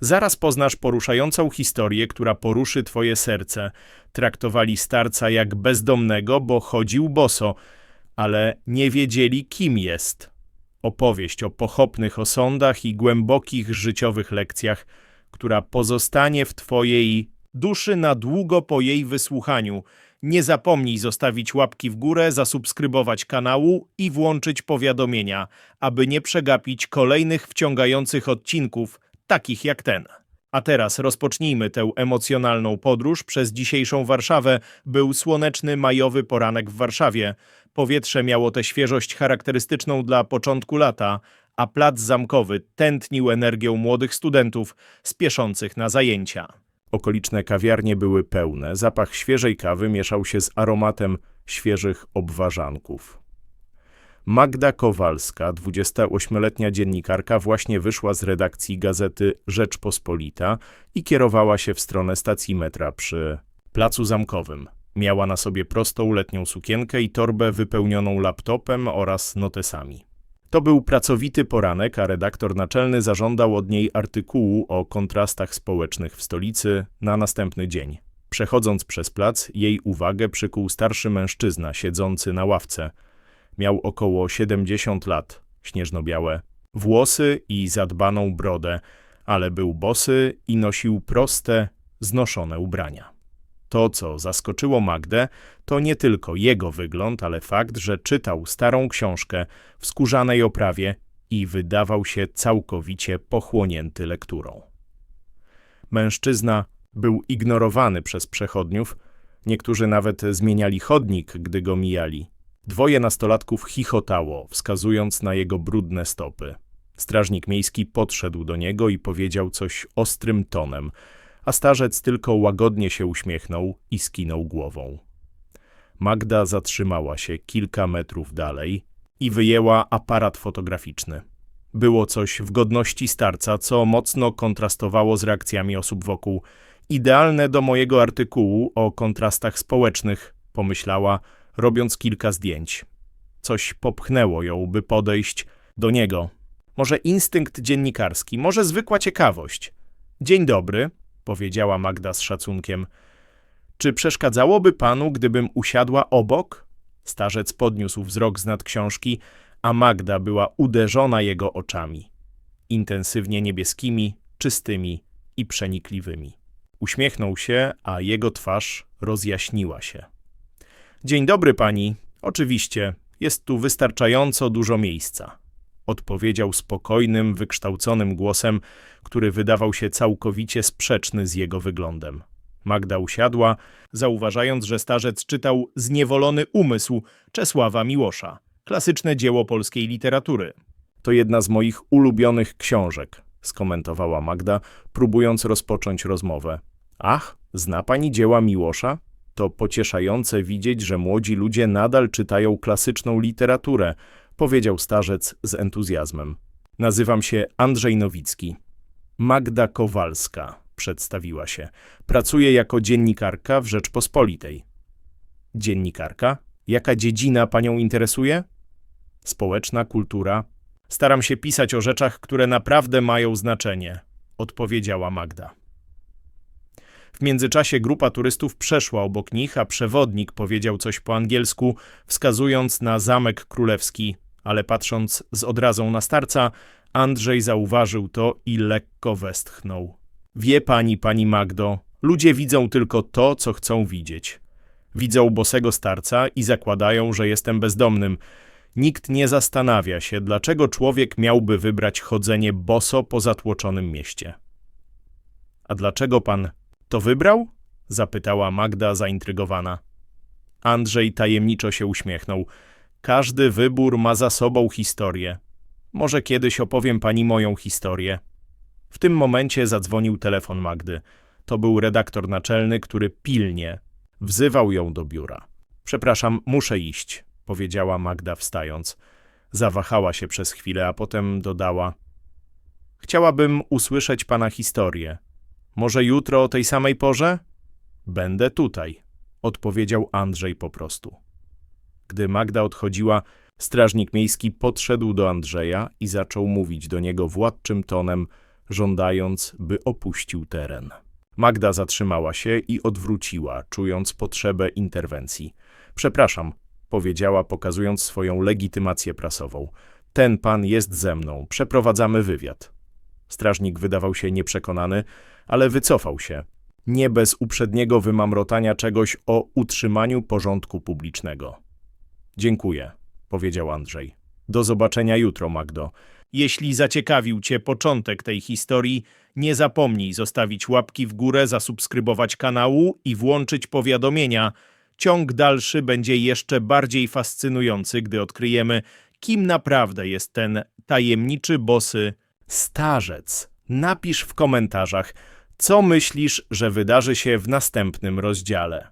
Zaraz poznasz poruszającą historię, która poruszy twoje serce. Traktowali starca jak bezdomnego, bo chodził boso, ale nie wiedzieli, kim jest. Opowieść o pochopnych osądach i głębokich życiowych lekcjach, która pozostanie w twojej duszy na długo po jej wysłuchaniu. Nie zapomnij zostawić łapki w górę, zasubskrybować kanału i włączyć powiadomienia, aby nie przegapić kolejnych wciągających odcinków, takich jak ten. A teraz rozpocznijmy tę emocjonalną podróż przez dzisiejszą Warszawę. Był słoneczny majowy poranek w Warszawie. Powietrze miało tę świeżość charakterystyczną dla początku lata, a plac zamkowy tętnił energią młodych studentów spieszących na zajęcia. Okoliczne kawiarnie były pełne, zapach świeżej kawy mieszał się z aromatem świeżych obwarzanków. Magda Kowalska, 28-letnia dziennikarka, właśnie wyszła z redakcji gazety Rzeczpospolita i kierowała się w stronę stacji metra przy Placu Zamkowym. Miała na sobie prostą letnią sukienkę i torbę wypełnioną laptopem oraz notesami. To był pracowity poranek, a redaktor naczelny zażądał od niej artykułu o kontrastach społecznych w stolicy na następny dzień. Przechodząc przez plac, jej uwagę przykuł starszy mężczyzna siedzący na ławce. Miał około 70 lat, śnieżno-białe, włosy i zadbaną brodę, ale był bosy i nosił proste, znoszone ubrania. To, co zaskoczyło Magdę, to nie tylko jego wygląd, ale fakt, że czytał starą książkę w skórzanej oprawie i wydawał się całkowicie pochłonięty lekturą. Mężczyzna był ignorowany przez przechodniów, niektórzy nawet zmieniali chodnik, gdy go mijali. Dwoje nastolatków chichotało, wskazując na jego brudne stopy. Strażnik miejski podszedł do niego i powiedział coś ostrym tonem, a starzec tylko łagodnie się uśmiechnął i skinął głową. Magda zatrzymała się kilka metrów dalej i wyjęła aparat fotograficzny. Było coś w godności starca, co mocno kontrastowało z reakcjami osób wokół. Idealne do mojego artykułu o kontrastach społecznych, pomyślała, robiąc kilka zdjęć. Coś popchnęło ją, by podejść do niego. Może instynkt dziennikarski, może zwykła ciekawość. Dzień dobry, powiedziała Magda z szacunkiem. Czy przeszkadzałoby panu, gdybym usiadła obok? Starzec podniósł wzrok z nad książki, a Magda była uderzona jego oczami. Intensywnie niebieskimi, czystymi i przenikliwymi. Uśmiechnął się, a jego twarz rozjaśniła się. Dzień dobry pani. Oczywiście, jest tu wystarczająco dużo miejsca. Odpowiedział spokojnym, wykształconym głosem, który wydawał się całkowicie sprzeczny z jego wyglądem. Magda usiadła, zauważając, że starzec czytał Zniewolony umysł Czesława Miłosza, klasyczne dzieło polskiej literatury. To jedna z moich ulubionych książek, skomentowała Magda, próbując rozpocząć rozmowę. Ach, zna pani dzieła Miłosza? To pocieszające widzieć, że młodzi ludzie nadal czytają klasyczną literaturę, powiedział starzec z entuzjazmem. Nazywam się Andrzej Nowicki. Magda Kowalska, przedstawiła się. Pracuję jako dziennikarka w Rzeczpospolitej. Dziennikarka? Jaka dziedzina panią interesuje? Społeczna kultura. Staram się pisać o rzeczach, które naprawdę mają znaczenie, odpowiedziała Magda. W międzyczasie grupa turystów przeszła obok nich, a przewodnik powiedział coś po angielsku, wskazując na Zamek Królewski, ale patrząc z odrazą na starca, Andrzej zauważył to i lekko westchnął. Wie pani, pani Magdo, ludzie widzą tylko to, co chcą widzieć. Widzą bosego starca i zakładają, że jestem bezdomnym. Nikt nie zastanawia się, dlaczego człowiek miałby wybrać chodzenie boso po zatłoczonym mieście. A dlaczego pan to wybrał? zapytała Magda zaintrygowana. Andrzej tajemniczo się uśmiechnął. Każdy wybór ma za sobą historię. Może kiedyś opowiem pani moją historię. W tym momencie zadzwonił telefon Magdy. To był redaktor naczelny, który pilnie wzywał ją do biura. Przepraszam, muszę iść, powiedziała Magda wstając. Zawahała się przez chwilę, a potem dodała: Chciałabym usłyszeć pana historię. Może jutro o tej samej porze? Będę tutaj, odpowiedział Andrzej po prostu. Gdy Magda odchodziła, strażnik miejski podszedł do Andrzeja i zaczął mówić do niego władczym tonem, żądając, by opuścił teren. Magda zatrzymała się i odwróciła, czując potrzebę interwencji. Przepraszam, powiedziała, pokazując swoją legitymację prasową. Ten pan jest ze mną, przeprowadzamy wywiad. Strażnik wydawał się nieprzekonany, ale wycofał się. Nie bez uprzedniego wymamrotania czegoś o utrzymaniu porządku publicznego. Dziękuję, powiedział Andrzej. Do zobaczenia jutro, Magdo. Jeśli zaciekawił Cię początek tej historii, nie zapomnij zostawić łapki w górę, zasubskrybować kanału i włączyć powiadomienia. Ciąg dalszy będzie jeszcze bardziej fascynujący, gdy odkryjemy, kim naprawdę jest ten tajemniczy bosy starzec. Napisz w komentarzach, co myślisz, że wydarzy się w następnym rozdziale.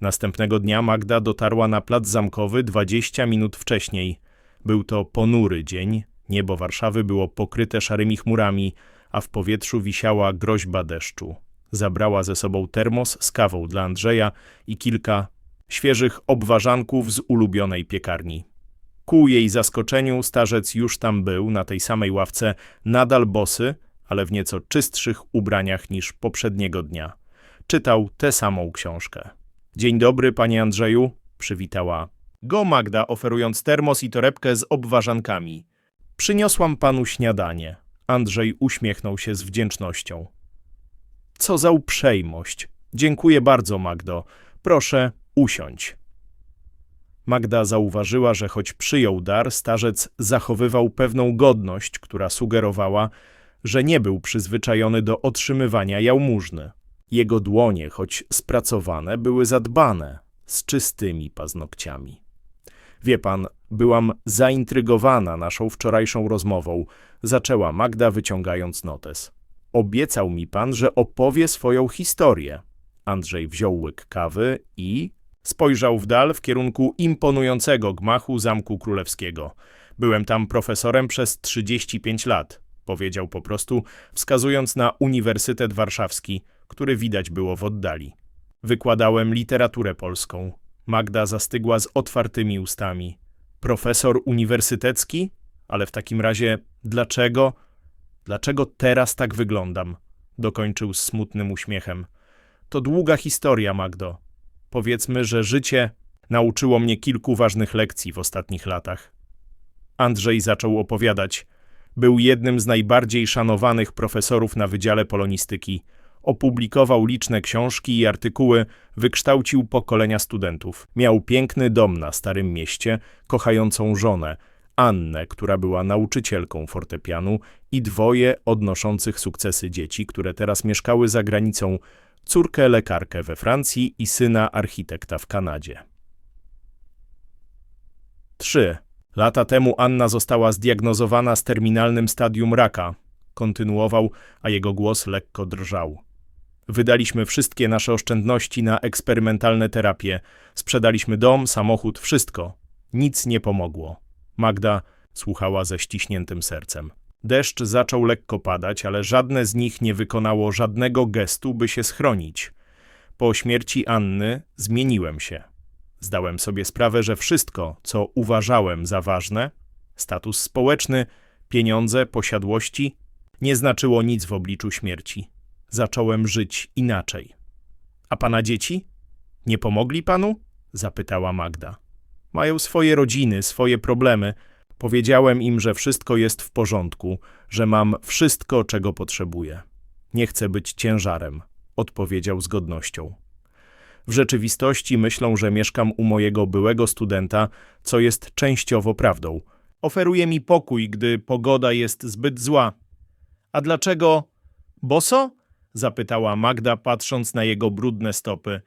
Następnego dnia Magda dotarła na plac zamkowy 20 minut wcześniej. Był to ponury dzień, niebo Warszawy było pokryte szarymi chmurami, a w powietrzu wisiała groźba deszczu. Zabrała ze sobą termos z kawą dla Andrzeja i kilka świeżych obwarzanków z ulubionej piekarni. Ku jej zaskoczeniu starzec już tam był, na tej samej ławce, nadal bosy, ale w nieco czystszych ubraniach niż poprzedniego dnia. Czytał tę samą książkę. Dzień dobry, panie Andrzeju, przywitała go Magda, oferując termos i torebkę z obwarzankami. Przyniosłam panu śniadanie. Andrzej uśmiechnął się z wdzięcznością. Co za uprzejmość. Dziękuję bardzo, Magdo. Proszę, usiądź. Magda zauważyła, że choć przyjął dar, starzec zachowywał pewną godność, która sugerowała, że nie był przyzwyczajony do otrzymywania jałmużny. Jego dłonie, choć spracowane, były zadbane, z czystymi paznokciami. Wie pan, byłam zaintrygowana naszą wczorajszą rozmową, zaczęła Magda wyciągając notes. Obiecał mi pan, że opowie swoją historię. Andrzej wziął łyk kawy i spojrzał w dal w kierunku imponującego gmachu Zamku Królewskiego. Byłem tam profesorem przez 35 lat, powiedział po prostu, wskazując na Uniwersytet Warszawski, który widać było w oddali. Wykładałem literaturę polską. Magda zastygła z otwartymi ustami. Profesor uniwersytecki? Ale w takim razie dlaczego? Dlaczego teraz tak wyglądam? Dokończył z smutnym uśmiechem. To długa historia, Magdo. Powiedzmy, że życie nauczyło mnie kilku ważnych lekcji w ostatnich latach. Andrzej zaczął opowiadać. Był jednym z najbardziej szanowanych profesorów na Wydziale Polonistyki. Opublikował liczne książki i artykuły, wykształcił pokolenia studentów. Miał piękny dom na Starym Mieście, kochającą żonę, Annę, która była nauczycielką fortepianu i dwoje odnoszących sukcesy dzieci, które teraz mieszkały za granicą, córkę lekarkę we Francji i syna architekta w Kanadzie. 3. Lata temu Anna została zdiagnozowana z terminalnym stadium raka. Kontynuował, a jego głos lekko drżał. Wydaliśmy wszystkie nasze oszczędności na eksperymentalne terapie. Sprzedaliśmy dom, samochód, wszystko. Nic nie pomogło. Magda słuchała ze ściśniętym sercem. Deszcz zaczął lekko padać, ale żadne z nich nie wykonało żadnego gestu, by się schronić. Po śmierci Anny zmieniłem się. Zdałem sobie sprawę, że wszystko, co uważałem za ważne status społeczny, pieniądze, posiadłości nie znaczyło nic w obliczu śmierci. Zacząłem żyć inaczej. A pana dzieci? Nie pomogli panu? zapytała Magda. Mają swoje rodziny, swoje problemy. Powiedziałem im, że wszystko jest w porządku, że mam wszystko, czego potrzebuję. Nie chcę być ciężarem, odpowiedział z godnością. W rzeczywistości myślą, że mieszkam u mojego byłego studenta, co jest częściowo prawdą. Oferuje mi pokój, gdy pogoda jest zbyt zła. A dlaczego? Boso? zapytała Magda, patrząc na jego brudne stopy.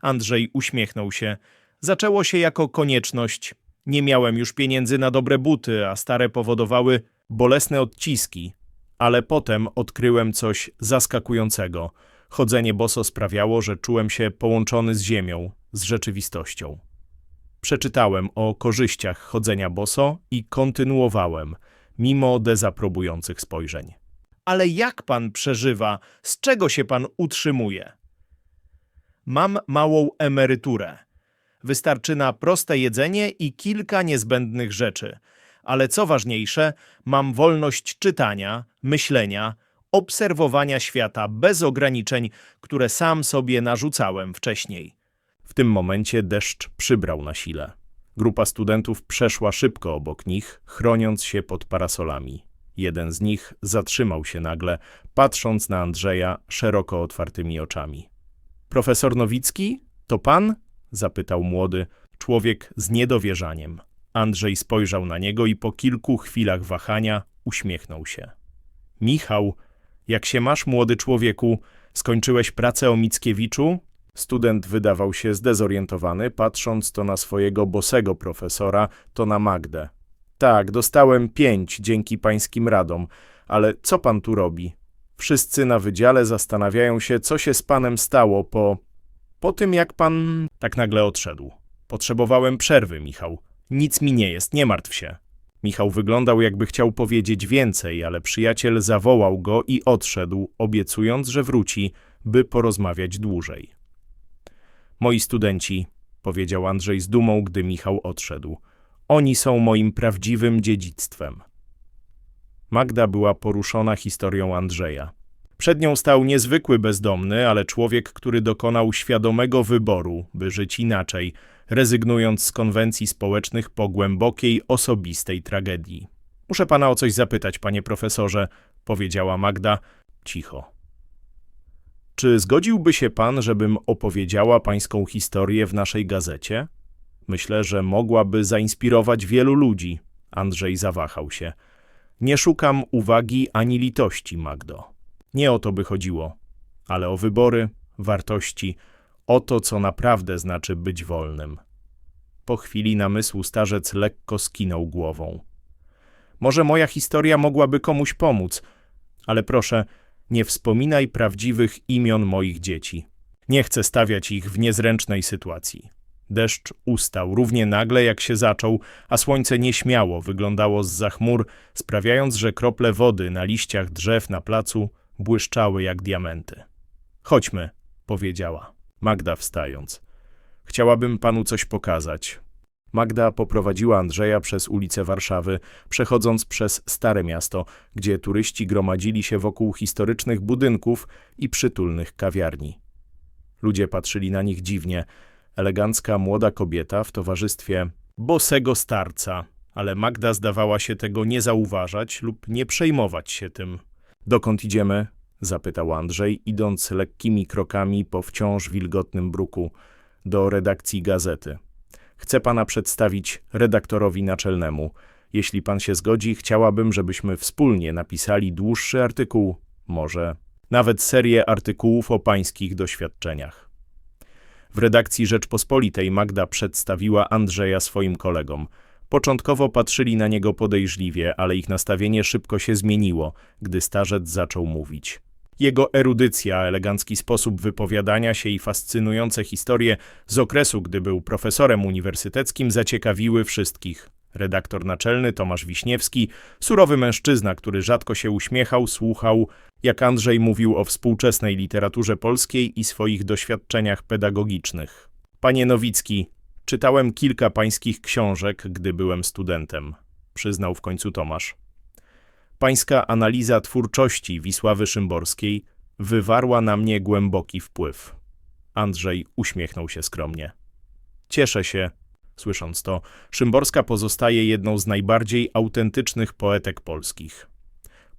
Andrzej uśmiechnął się. Zaczęło się jako konieczność. Nie miałem już pieniędzy na dobre buty, a stare powodowały bolesne odciski. Ale potem odkryłem coś zaskakującego. Chodzenie boso sprawiało, że czułem się połączony z ziemią, z rzeczywistością. Przeczytałem o korzyściach chodzenia boso i kontynuowałem, mimo dezaprobujących spojrzeń. Ale jak pan przeżywa? Z czego się pan utrzymuje? Mam małą emeryturę. Wystarczy na proste jedzenie i kilka niezbędnych rzeczy. Ale co ważniejsze, mam wolność czytania, myślenia, obserwowania świata bez ograniczeń, które sam sobie narzucałem wcześniej. W tym momencie deszcz przybrał na sile. Grupa studentów przeszła szybko obok nich, chroniąc się pod parasolami. Jeden z nich zatrzymał się nagle, patrząc na Andrzeja szeroko otwartymi oczami. Profesor Nowicki? To pan? zapytał młody człowiek z niedowierzaniem. Andrzej spojrzał na niego i po kilku chwilach wahania uśmiechnął się. Michał, jak się masz, młody człowieku? Skończyłeś pracę o Mickiewiczu? Student wydawał się zdezorientowany, patrząc to na swojego bosego profesora, to na Magdę. Tak, dostałem pięć dzięki pańskim radom, ale co pan tu robi? Wszyscy na wydziale zastanawiają się, co się z panem stało po... Po tym, jak pan tak nagle odszedł. Potrzebowałem przerwy, Michał. Nic mi nie jest, nie martw się. Michał wyglądał, jakby chciał powiedzieć więcej, ale przyjaciel zawołał go i odszedł, obiecując, że wróci, by porozmawiać dłużej. Moi studenci, powiedział Andrzej z dumą, gdy Michał odszedł. Oni są moim prawdziwym dziedzictwem. Magda była poruszona historią Andrzeja. Przed nią stał niezwykły bezdomny, ale człowiek, który dokonał świadomego wyboru, by żyć inaczej, rezygnując z konwencji społecznych po głębokiej, osobistej tragedii. Muszę pana o coś zapytać, panie profesorze, powiedziała Magda cicho. Czy zgodziłby się pan, żebym opowiedziała pańską historię w naszej gazecie? Myślę, że mogłaby zainspirować wielu ludzi. Andrzej zawahał się. Nie szukam uwagi ani litości, Magdo. Nie o to by chodziło, ale o wybory, wartości, o to, co naprawdę znaczy być wolnym. Po chwili namysłu starzec lekko skinął głową. Może moja historia mogłaby komuś pomóc, ale proszę, nie wspominaj prawdziwych imion moich dzieci. Nie chcę stawiać ich w niezręcznej sytuacji. Deszcz ustał równie nagle, jak się zaczął, a słońce nieśmiało wyglądało z chmur, sprawiając, że krople wody na liściach drzew na placu błyszczały jak diamenty. Chodźmy, powiedziała, Magda wstając. Chciałabym panu coś pokazać. Magda poprowadziła Andrzeja przez ulice Warszawy, przechodząc przez Stare Miasto, gdzie turyści gromadzili się wokół historycznych budynków i przytulnych kawiarni. Ludzie patrzyli na nich dziwnie. Elegancka młoda kobieta w towarzystwie bosego starca, ale Magda zdawała się tego nie zauważać lub nie przejmować się tym. Dokąd idziemy? Zapytał Andrzej, idąc lekkimi krokami po wciąż wilgotnym bruku do redakcji gazety. Chcę pana przedstawić redaktorowi naczelnemu. Jeśli pan się zgodzi, chciałabym, żebyśmy wspólnie napisali dłuższy artykuł, może nawet serię artykułów o pańskich doświadczeniach. W redakcji Rzeczpospolitej Magda przedstawiła Andrzeja swoim kolegom. Początkowo patrzyli na niego podejrzliwie, ale ich nastawienie szybko się zmieniło, gdy starzec zaczął mówić. Jego erudycja, elegancki sposób wypowiadania się i fascynujące historie z okresu, gdy był profesorem uniwersyteckim, zaciekawiły wszystkich. Redaktor naczelny Tomasz Wiśniewski, surowy mężczyzna, który rzadko się uśmiechał, słuchał, jak Andrzej mówił o współczesnej literaturze polskiej i swoich doświadczeniach pedagogicznych. Panie Nowicki, czytałem kilka pańskich książek, gdy byłem studentem, przyznał w końcu Tomasz. Pańska analiza twórczości Wisławy Szymborskiej wywarła na mnie głęboki wpływ. Andrzej uśmiechnął się skromnie. Cieszę się, słysząc to, Szymborska pozostaje jedną z najbardziej autentycznych poetek polskich.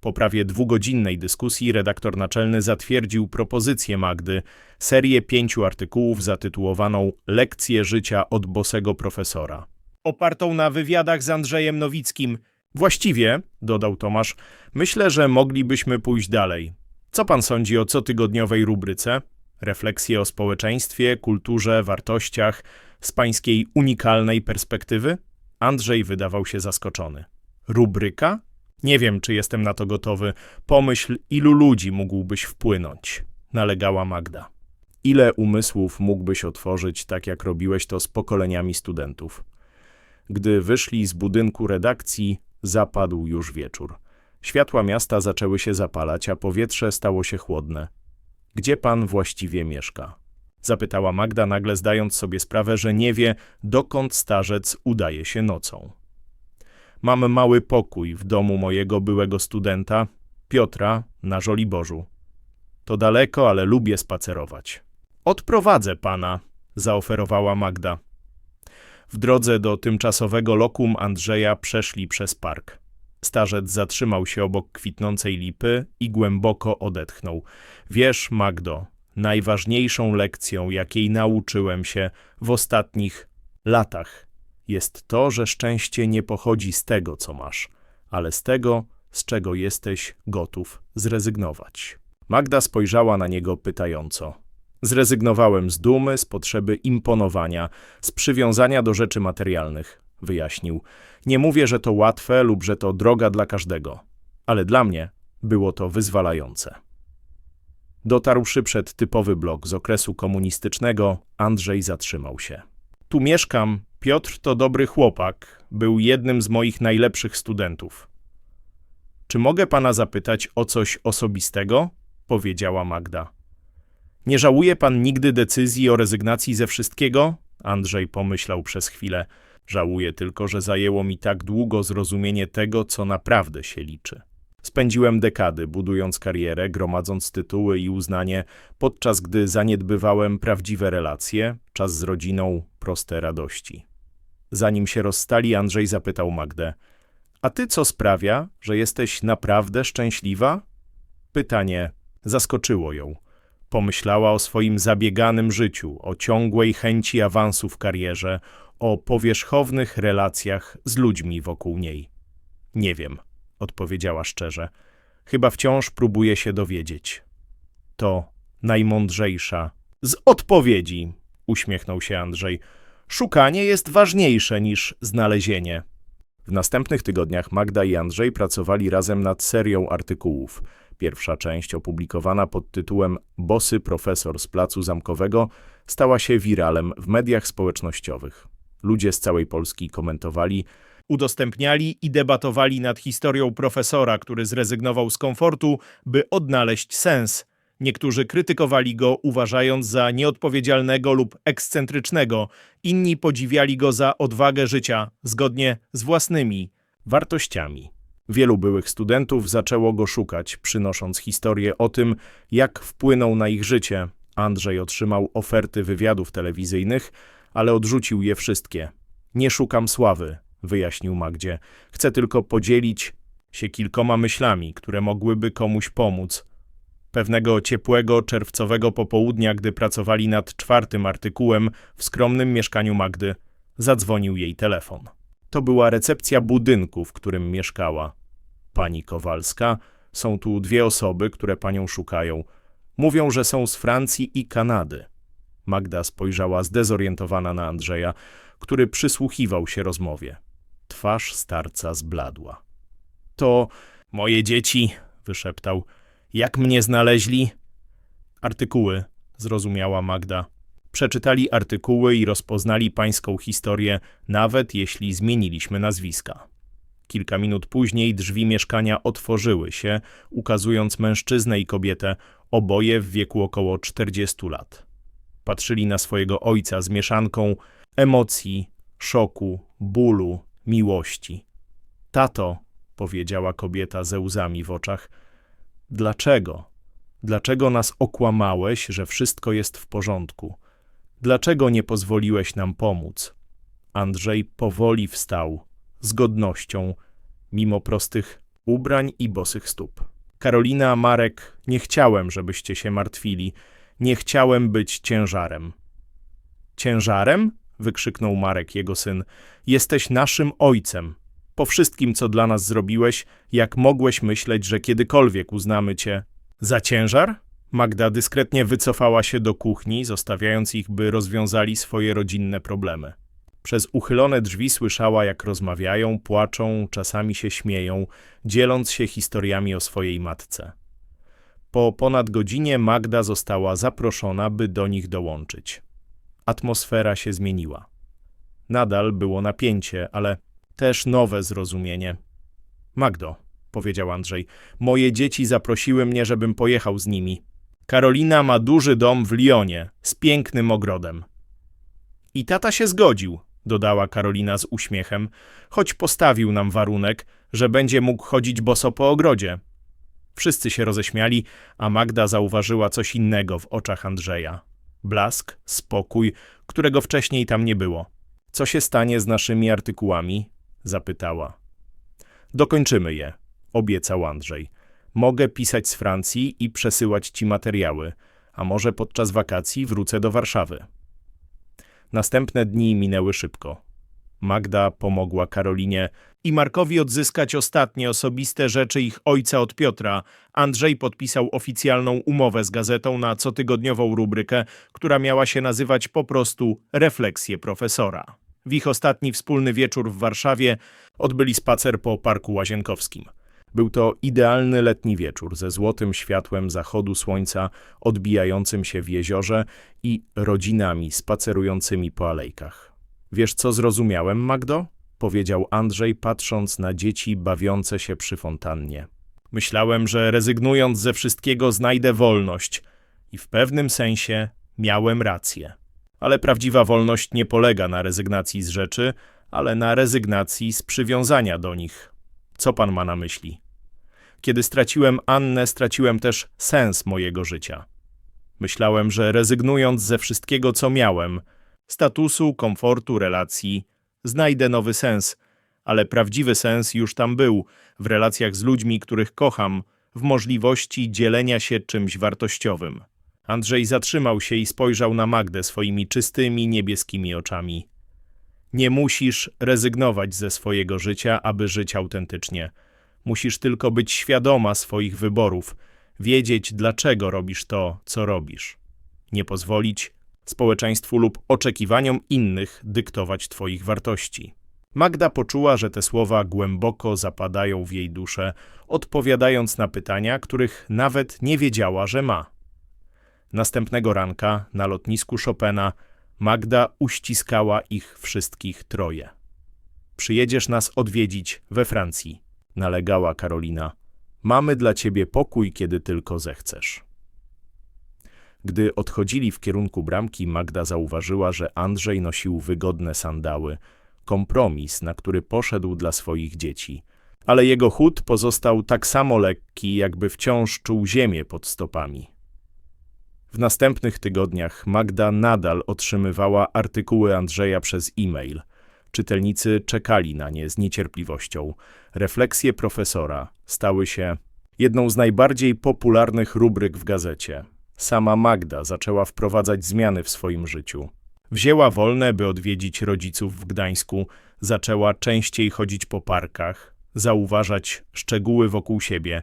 Po prawie dwugodzinnej dyskusji redaktor naczelny zatwierdził propozycję Magdy, serię pięciu artykułów zatytułowaną Lekcje życia od bosego profesora. Opartą na wywiadach z Andrzejem Nowickim – Właściwie, dodał Tomasz, myślę, że moglibyśmy pójść dalej. Co pan sądzi o cotygodniowej rubryce? Refleksje o społeczeństwie, kulturze, wartościach z pańskiej unikalnej perspektywy? Andrzej wydawał się zaskoczony. Rubryka? Nie wiem, czy jestem na to gotowy. Pomyśl, ilu ludzi mógłbyś wpłynąć, nalegała Magda. Ile umysłów mógłbyś otworzyć, tak jak robiłeś to z pokoleniami studentów? Gdy wyszli z budynku redakcji, Zapadł już wieczór. Światła miasta zaczęły się zapalać, a powietrze stało się chłodne. Gdzie pan właściwie mieszka? Zapytała Magda, nagle zdając sobie sprawę, że nie wie, dokąd starzec udaje się nocą. Mam mały pokój w domu mojego byłego studenta, Piotra na Żoliborzu. To daleko, ale lubię spacerować. Odprowadzę pana, zaoferowała Magda. W drodze do tymczasowego lokum Andrzeja przeszli przez park. Starzec zatrzymał się obok kwitnącej lipy i głęboko odetchnął. Wiesz, Magdo, najważniejszą lekcją, jakiej nauczyłem się w ostatnich latach, jest to, że szczęście nie pochodzi z tego, co masz, ale z tego, z czego jesteś gotów zrezygnować. Magda spojrzała na niego pytająco. Zrezygnowałem z dumy, z potrzeby imponowania, z przywiązania do rzeczy materialnych, wyjaśnił. Nie mówię, że to łatwe lub że to droga dla każdego, ale dla mnie było to wyzwalające. Dotarłszy przed typowy blok z okresu komunistycznego, Andrzej zatrzymał się. Tu mieszkam, Piotr to dobry chłopak, był jednym z moich najlepszych studentów. Czy mogę pana zapytać o coś osobistego? powiedziała Magda. Nie żałuje pan nigdy decyzji o rezygnacji ze wszystkiego? Andrzej pomyślał przez chwilę. Żałuję tylko, że zajęło mi tak długo zrozumienie tego, co naprawdę się liczy. Spędziłem dekady budując karierę, gromadząc tytuły i uznanie, podczas gdy zaniedbywałem prawdziwe relacje, czas z rodziną, proste radości. Zanim się rozstali, Andrzej zapytał Magdę: A ty co sprawia, że jesteś naprawdę szczęśliwa? Pytanie zaskoczyło ją. Pomyślała o swoim zabieganym życiu, o ciągłej chęci awansu w karierze, o powierzchownych relacjach z ludźmi wokół niej. Nie wiem, odpowiedziała szczerze. Chyba wciąż próbuję się dowiedzieć. To najmądrzejsza z odpowiedzi, uśmiechnął się Andrzej. Szukanie jest ważniejsze niż znalezienie. W następnych tygodniach Magda i Andrzej pracowali razem nad serią artykułów. Pierwsza część, opublikowana pod tytułem Bosy profesor z Placu Zamkowego, stała się wiralem w mediach społecznościowych. Ludzie z całej Polski komentowali, udostępniali i debatowali nad historią profesora, który zrezygnował z komfortu, by odnaleźć sens. Niektórzy krytykowali go, uważając za nieodpowiedzialnego lub ekscentrycznego, inni podziwiali go za odwagę życia, zgodnie z własnymi wartościami. Wielu byłych studentów zaczęło go szukać, przynosząc historię o tym, jak wpłynął na ich życie. Andrzej otrzymał oferty wywiadów telewizyjnych, ale odrzucił je wszystkie. Nie szukam sławy, wyjaśnił Magdzie. Chcę tylko podzielić się kilkoma myślami, które mogłyby komuś pomóc. Pewnego ciepłego, czerwcowego popołudnia, gdy pracowali nad czwartym artykułem w skromnym mieszkaniu Magdy, zadzwonił jej telefon. To była recepcja budynku, w którym mieszkała. Pani Kowalska, są tu dwie osoby, które panią szukają. Mówią, że są z Francji i Kanady. Magda spojrzała zdezorientowana na Andrzeja, który przysłuchiwał się rozmowie. Twarz starca zbladła. To moje dzieci, wyszeptał. Jak mnie znaleźli? Artykuły, zrozumiała Magda. Przeczytali artykuły i rozpoznali pańską historię, nawet jeśli zmieniliśmy nazwiska. Kilka minut później drzwi mieszkania otworzyły się, ukazując mężczyznę i kobietę, oboje w wieku około 40 lat. Patrzyli na swojego ojca z mieszanką emocji, szoku, bólu, miłości. Tato, powiedziała kobieta ze łzami w oczach, dlaczego? Dlaczego nas okłamałeś, że wszystko jest w porządku? Dlaczego nie pozwoliłeś nam pomóc? Andrzej powoli wstał, z godnością, mimo prostych ubrań i bosych stóp. Karolina, Marek, nie chciałem, żebyście się martwili. Nie chciałem być ciężarem. Ciężarem? wykrzyknął Marek, jego syn. Jesteś naszym ojcem. Po wszystkim, co dla nas zrobiłeś, jak mogłeś myśleć, że kiedykolwiek uznamy cię za ciężar? Magda dyskretnie wycofała się do kuchni, zostawiając ich, by rozwiązali swoje rodzinne problemy. Przez uchylone drzwi słyszała, jak rozmawiają, płaczą, czasami się śmieją, dzieląc się historiami o swojej matce. Po ponad godzinie Magda została zaproszona, by do nich dołączyć. Atmosfera się zmieniła. Nadal było napięcie, ale też nowe zrozumienie. Magdo, powiedział Andrzej, moje dzieci zaprosiły mnie, żebym pojechał z nimi. Karolina ma duży dom w Lyonie z pięknym ogrodem. I tata się zgodził, dodała Karolina z uśmiechem, choć postawił nam warunek, że będzie mógł chodzić boso po ogrodzie. Wszyscy się roześmiali, a Magda zauważyła coś innego w oczach Andrzeja. Blask, spokój, którego wcześniej tam nie było. Co się stanie z naszymi artykułami? zapytała. Dokończymy je, obiecał Andrzej. Mogę pisać z Francji i przesyłać ci materiały, a może podczas wakacji wrócę do Warszawy. Następne dni minęły szybko. Magda pomogła Karolinie i Markowi odzyskać ostatnie osobiste rzeczy ich ojca od Piotra. Andrzej podpisał oficjalną umowę z gazetą na cotygodniową rubrykę, która miała się nazywać po prostu Refleksje profesora. W ich ostatni wspólny wieczór w Warszawie odbyli spacer po Parku Łazienkowskim. Był to idealny letni wieczór ze złotym światłem zachodu słońca odbijającym się w jeziorze i rodzinami spacerującymi po alejkach. Wiesz, co zrozumiałem, Magdo? Powiedział Andrzej, patrząc na dzieci bawiące się przy fontannie. Myślałem, że rezygnując ze wszystkiego znajdę wolność. I w pewnym sensie miałem rację. Ale prawdziwa wolność nie polega na rezygnacji z rzeczy, ale na rezygnacji z przywiązania do nich. Co pan ma na myśli? Kiedy straciłem Annę, straciłem też sens mojego życia. Myślałem, że rezygnując ze wszystkiego, co miałem, statusu, komfortu, relacji, znajdę nowy sens, ale prawdziwy sens już tam był, w relacjach z ludźmi, których kocham, w możliwości dzielenia się czymś wartościowym. Andrzej zatrzymał się i spojrzał na Magdę swoimi czystymi, niebieskimi oczami. Nie musisz rezygnować ze swojego życia, aby żyć autentycznie. Musisz tylko być świadoma swoich wyborów, wiedzieć, dlaczego robisz to, co robisz. Nie pozwolić społeczeństwu lub oczekiwaniom innych dyktować Twoich wartości. Magda poczuła, że te słowa głęboko zapadają w jej duszę, odpowiadając na pytania, których nawet nie wiedziała, że ma. Następnego ranka na lotnisku Chopina Magda uściskała ich wszystkich troje. Przyjedziesz nas odwiedzić we Francji, nalegała Karolina. Mamy dla ciebie pokój, kiedy tylko zechcesz. Gdy odchodzili w kierunku bramki, Magda zauważyła, że Andrzej nosił wygodne sandały, kompromis, na który poszedł dla swoich dzieci. Ale jego chód pozostał tak samo lekki, jakby wciąż czuł ziemię pod stopami. W następnych tygodniach Magda nadal otrzymywała artykuły Andrzeja przez e-mail. Czytelnicy czekali na nie z niecierpliwością. Refleksje profesora stały się jedną z najbardziej popularnych rubryk w gazecie. Sama Magda zaczęła wprowadzać zmiany w swoim życiu. Wzięła wolne, by odwiedzić rodziców w Gdańsku, zaczęła częściej chodzić po parkach, zauważać szczegóły wokół siebie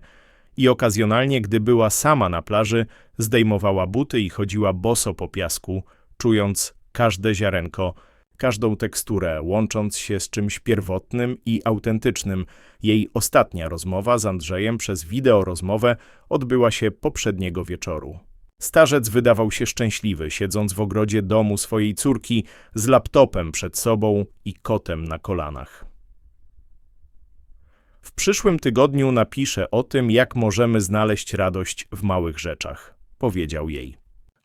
i okazjonalnie, gdy była sama na plaży, zdejmowała buty i chodziła boso po piasku, czując każde ziarenko, każdą teksturę, łącząc się z czymś pierwotnym i autentycznym. Jej ostatnia rozmowa z Andrzejem przez wideorozmowę odbyła się poprzedniego wieczoru. Starzec wydawał się szczęśliwy, siedząc w ogrodzie domu swojej córki z laptopem przed sobą i kotem na kolanach. W przyszłym tygodniu napiszę o tym, jak możemy znaleźć radość w małych rzeczach, powiedział jej.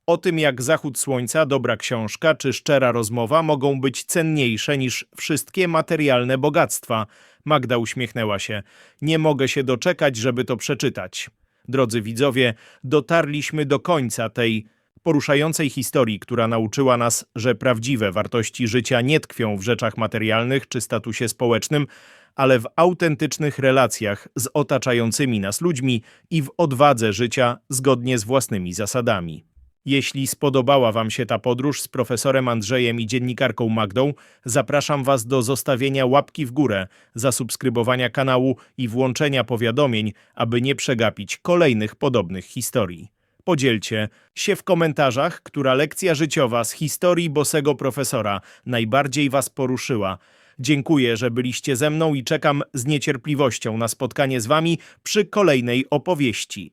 O tym, jak zachód słońca, dobra książka czy szczera rozmowa mogą być cenniejsze niż wszystkie materialne bogactwa. Magda uśmiechnęła się. Nie mogę się doczekać, żeby to przeczytać. Drodzy widzowie, dotarliśmy do końca tej poruszającej historii, która nauczyła nas, że prawdziwe wartości życia nie tkwią w rzeczach materialnych czy statusie społecznym, ale w autentycznych relacjach z otaczającymi nas ludźmi i w odwadze życia zgodnie z własnymi zasadami. Jeśli spodobała Wam się ta podróż z profesorem Andrzejem i dziennikarką Magdą, zapraszam Was do zostawienia łapki w górę, zasubskrybowania kanału i włączenia powiadomień, aby nie przegapić kolejnych podobnych historii. Podzielcie się w komentarzach, która lekcja życiowa z historii bosego profesora najbardziej Was poruszyła. Dziękuję, że byliście ze mną i czekam z niecierpliwością na spotkanie z Wami przy kolejnej opowieści.